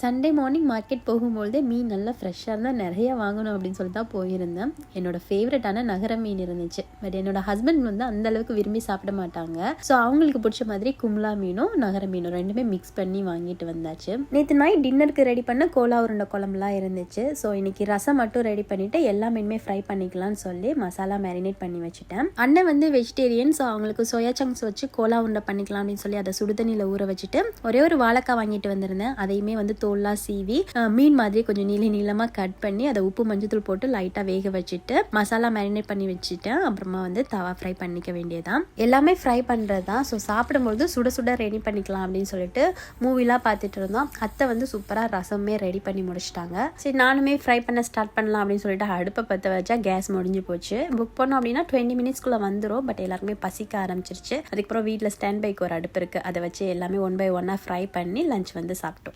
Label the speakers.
Speaker 1: Sunday morning market போகும்பொழுதே மீன் நல்லா ஃப்ரெஷ்ஷாக இருந்தால் நிறைய வாங்கணும் அப்படின்னு சொல்லி தான் போயிருந்தேன். என்னோட ஃபேவரட்டான நகர மீன் இருந்துச்சு. பட் என்னோட ஹஸ்பண்ட் வந்து அந்த அளவுக்கு விரும்பி சாப்பிட மாட்டாங்க. ஸோ அவங்களுக்கு பிடிச்ச மாதிரி கும்லா மீனும் நகர மீனும் ரெண்டுமே மிக்ஸ் பண்ணி வாங்கிட்டு வந்தாச்சு. நேற்று நைட் டின்னருக்கு ரெடி பண்ண கோலா உருண்டை குழம்புலாம் இருந்துச்சு. ஸோ இன்னைக்கு ரசம் மட்டும் ரெடி பண்ணிவிட்டு எல்லா மீனுமே ஃப்ரை பண்ணிக்கலாம்னு சொல்லி மசாலா மேரினேட் பண்ணி வச்சுட்டேன். அண்ணன் வந்து வெஜிடேரியன் ஸோ அவங்களுக்கு சோயா சங்க்ஸ் வச்சு கோலா உருண்டை பண்ணிக்கலாம் அப்படின்னு சொல்லி அதை சுடுதண்ணியில் ஊற வச்சுட்டு ஒரே ஒரு வாழைக்காய் வாங்கிட்டு வந்திருந்தேன். அதையுமே வந்து தோல்லாம் சீவி மீன் மாதிரி கொஞ்சம் நீள நீளமாக கட் பண்ணி அதை உப்பு மஞ்சத்தூள் போட்டு லைட்டாக வேக வச்சுட்டு மசாலா மேரினேட் பண்ணி வச்சுட்டேன். அப்புறமா வந்து தவா ஃப்ரை பண்ணிக்க வேண்டியதான் எல்லாமே ஃப்ரை பண்ணுறது தான் ஸோ சாப்பிடும்போது சுட சுட ரெடி பண்ணிக்கலாம் அப்படின்னு சொல்லிட்டு மூவிலாம் பார்த்துட்டு இருந்தோம். அத்தை வந்து சூப்பராக ரசமே ரெடி பண்ணி முடிச்சிட்டாங்க. சரி நானுமே ஃப்ரை பண்ண ஸ்டார்ட் பண்ணலாம் அப்படின்னு சொல்லிட்டு அடுப்பை பற்ற வச்சா கேஸ் முடிஞ்சு போச்சு. புக் பண்ணோம் அப்படின்னா டுவெண்ட்டி மினிட்ஸ்க்குள்ளே வந்துடும் பட் எல்லாருமே பசிக்க ஆரம்பிச்சிருச்சு. அதுக்கப்புறம் வீட்டில் ஸ்டாண்ட் பைக்கு ஒரு அடுப்பு இருக்குது அதை வச்சு எல்லாமே ஒன் பை ஒன்னாக ஃப்ரை பண்ணி லஞ்ச் வந்து சாப்பிட்டோம்.